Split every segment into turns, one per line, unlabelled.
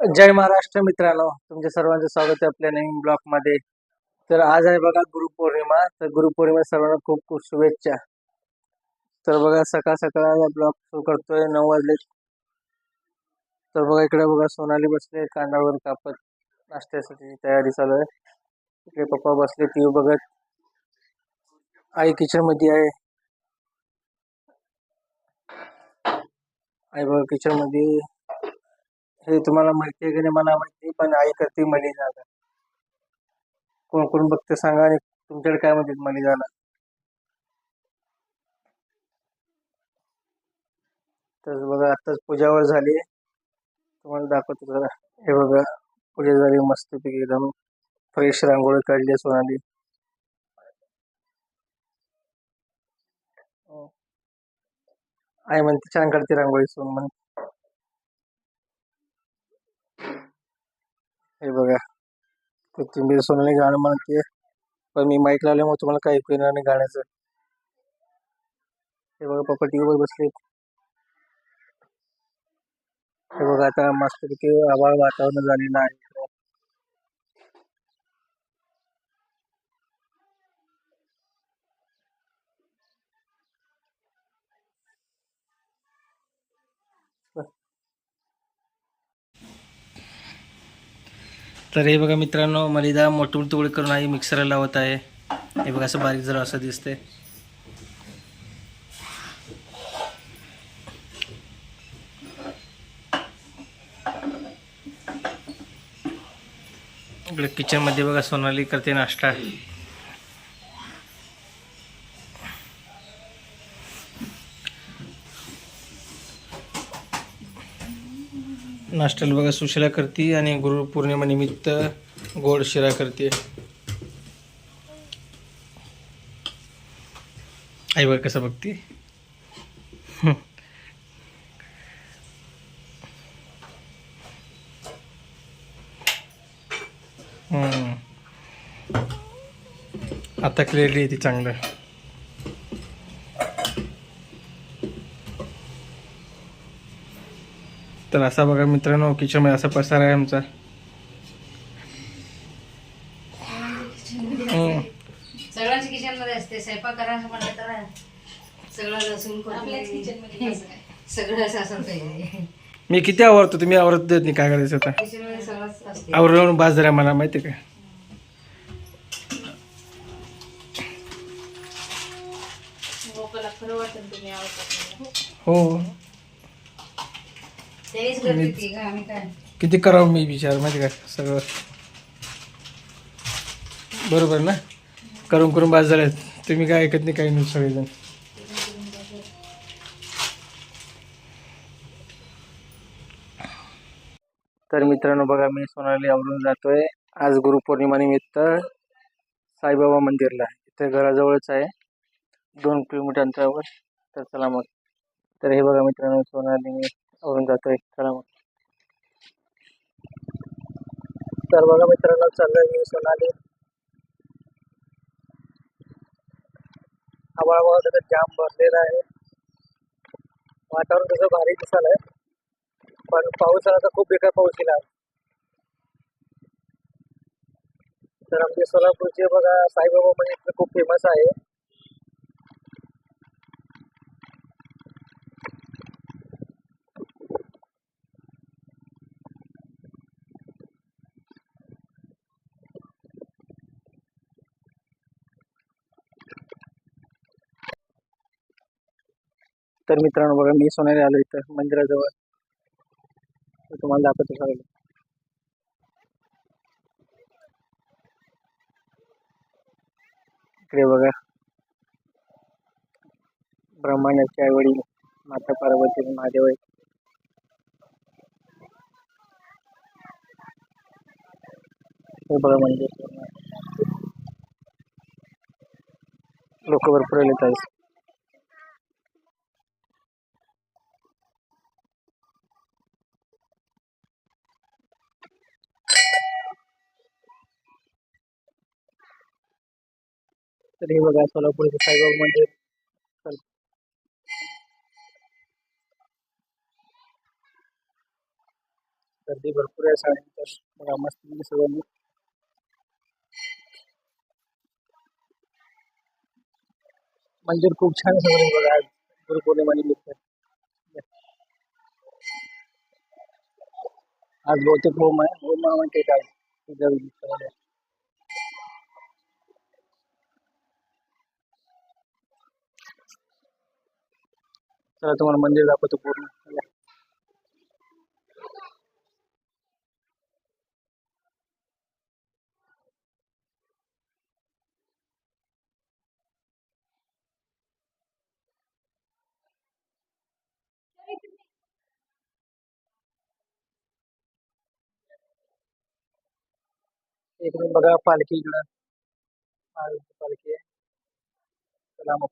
जय महाराष्ट्र मित्रांनो तुमच्या सर्वांचं स्वागत आहे आपल्या नवीन ब्लॉकमध्ये तर आज आहे बघा गुरुपौर्णिमा तर गुरुपौर्णिमा सर्वांना खूप खूप शुभेच्छा. तर बघा सकाळ सकाळ ब्लॉक सुरू करतोय नऊ वाजले. तर बघा इकडे बघा सोनाली बसले कांदावर कापत नाश्त्यासाठी तयारी चालू आहे. इकडे पप्पा बसले टी व्ही बघत. आई किचनमध्ये आहे. आई बघा किचनमध्ये हे तुम्हाला माहिती आहे की नाही मला माहिती पण आई करते मलिदाला कोण कोण बघते सांगा आणि तुमच्याकडे काय म्हणतात मलिदाला. तर बघा आताच पूजावर झाली. तुम्हाला दाखवतो जरा. हे बघा पूजा झाली मस्तपैकी एकदम फ्रेश रांगोळी काढली सोनाली. आई म्हणते छान काढते रांगोळी सोन म्हण हे बघा. कोथिंबीर सोनाली गाणं म्हणते पण मी माईक लावल्यामुळे तुम्हाला काही ऐकू येणार नाही गाण्याचं. हे बघा पप्पा टी व्हीवर बसले हे बघा आता मस्तपैकी आभाळ वातावरण झालेलं आहे इकडं. तर हे बघा मित्रांनो मलिदा मोठून तुकडे करून आई मिक्सरला लावत आहे. हे बघा असं बारीक जरा असं दिसते इकडे किचनमध्ये बघा सोनाली करते नाश्ता. नाश्त्याला बघा सुशिला करते आणि गुरुपौर्णिमानिमित्त गोड शिरा करते. आई बघा कसं बघते? आता क्लिअरली येते चांगलं. तर असा बघा मित्रांनो किचनमध्ये असा पसार आहे आमचा. हम्म.
सगळ्यांच्या किचनमध्ये असते स्वयंपाक करायचं म्हटलं तर सगळं लसूण कोथिंबीर, सगळं असं असं पाहिजे
मी किती आवडतो तुम्ही आवडत देत नाही काय करायचं आता?
किचनमध्ये सगळंच असते.
आवडून बाज जरा मला माहिती आहे का हो.
तेच करते ती का आम्ही काय?
किती करावं मी विचार माहिती का सगळं? बरोबर ना? करून करून बाज झाले तुम्ही काय ऐकत नाही काही नाही सगळेजण. तर मित्रांनो बघा मी सोनाली आवरून जातोय. आज गुरुपौर्णिमा निमित्त साईबाबा मंदिरला. इथे घराजवळच आहे. दोन किलोमीटर अंतरावर तर चला मग. तर हे बघा मित्रांनो सोनाली मी आवरून जातोय चला मग तर बघा मित्रांनो चाललोय मी सोनाली आवाळ आवाळ त्याचा जाम भरलेला आहे. वातावरण तसं भारी दिसायलंय पण पाऊस आला तर खूप बेकार पाऊस येणार तर आमचे सोलापूरचे बघा साईबाबा म्हणजे मंदिर खूप फेमस आहे. तर मित्रांनो बघा मी सोन्याला आलो इथं मंदिराजवळ. तर तुम्हाला दाखवतो सगळं. इकडे बघा. ब्रह्मांडाचे आई वडील माता पार्वती आणि महादेव आहेत. हे बघा मंदिर. लोक भरपूर येत आहेत तर हे बघा सोलापूरचे साईबाबा मंदिर. चल. गर्दी भरपूर आहे साड्यांच्या बघा मस्त सगळं. मंदिर खूप छान सगळं बघा. आज गुरुपौर्णिमानिमित्त आज बहुतेक होम आहे. होम म्हणते काय पूजा विधी सगळं. चला तुम्हाला मंदिर दाखवतो पूर्ण चला. इकडून बघा पालखी इकडं महाराजांची पालखी आहे चला मग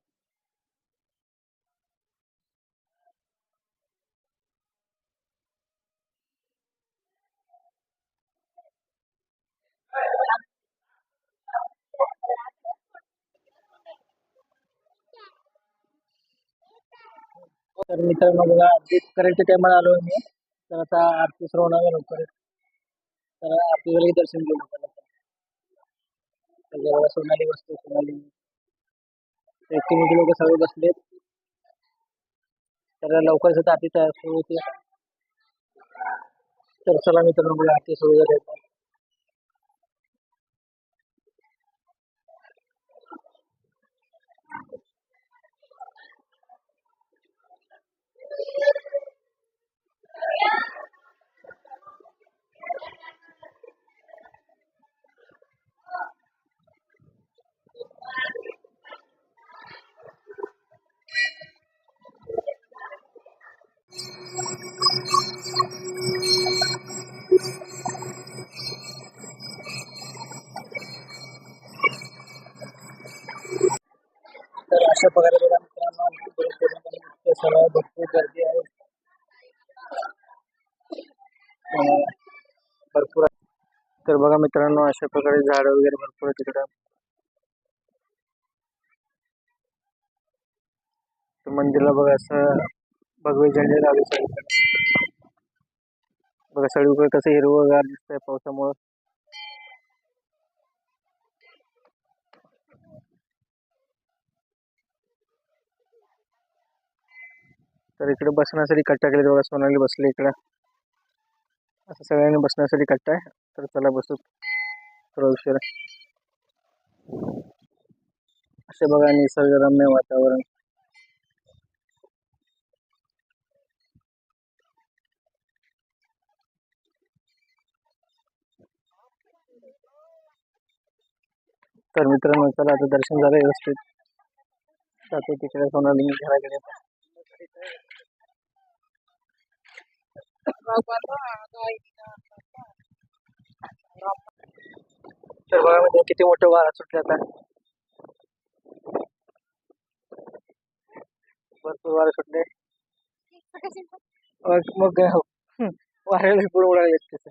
तर मित्रांनो बघा अगदी करंट टायमाला आलो मी. तर आता आरती सुरू होणार आहे तर आरती वेळी दर्शन घेऊ नका सोनाली. बसते सोनाली एकटी लोक सगळे बसलेत. तर लवकरच सुद्धा आरती तयार सुरू होते तर चला मित्रांनो बघा आरती सुरू झाली आता. तर अशा प्रकारे बघा मित्रांनो आमची गुरुपौर्णिमेनिमित्त सर्व भरपूर गर्दी आहे अं, भरपूर तर बघा मित्रांनो अशा प्रकारे झाड वगैरे भरपूर आहे तिकडं मंदिरला बघा असं भगवे झेंडे लावले सगळीकडे. बघा सगळीकडे कसं हिरवंगार दिसतंय पावसामुळं. तर इकडे बसण्यासाठी कट्टा केले बघा सोनाली बसले इकडं. असं सगळ्यांनी बसण्यासाठी कट्टा आहे तर चला बसू थोडा उशीर असे बघा निसर्गरम्य वातावरण। तर मित्रांनो, चला आता दर्शन झालं व्यवस्थित. जातो तिकडे सोनाली घराकडे तर बघा म्हणजे किती मोठं वारा सुटले आता? भरपूर वारा सुटले. मग मग काय हो? वाऱ्याला पुढे उडायला